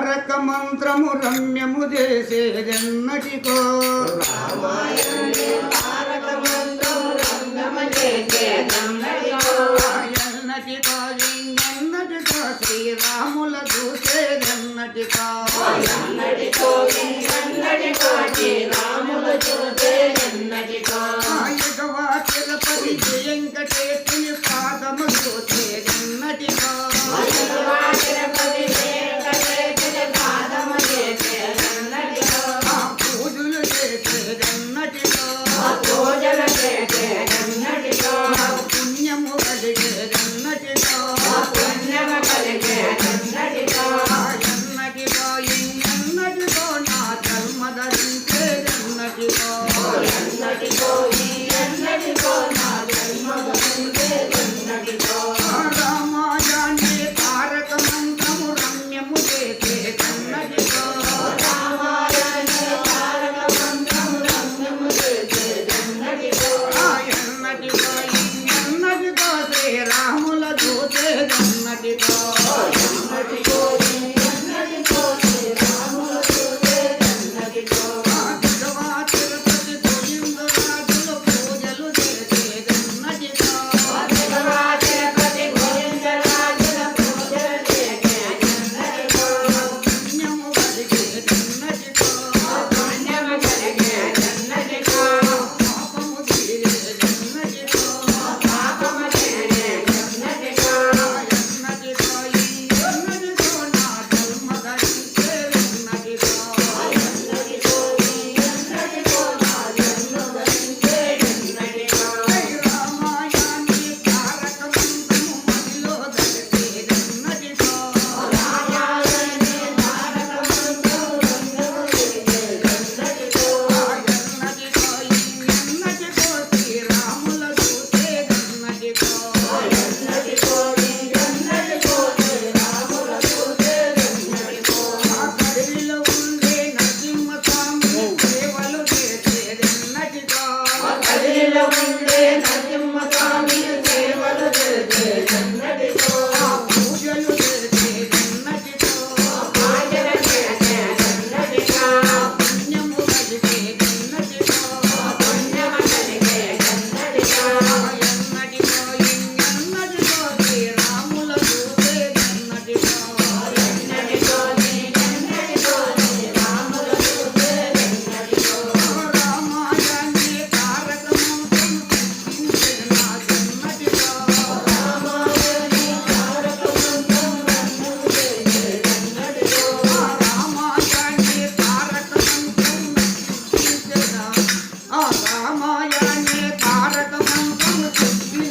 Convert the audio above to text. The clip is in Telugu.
తారక మంత్రము రమ్యము చేసేదెన్నటికో ఎన్నటికో ఎన్నటికో శ్రీరాముల చూసేదెన్నటికో ఎగవా తిరుపతి వెంకటేశ్వరి రామాయణే తారక మంత్రము చెప్పిన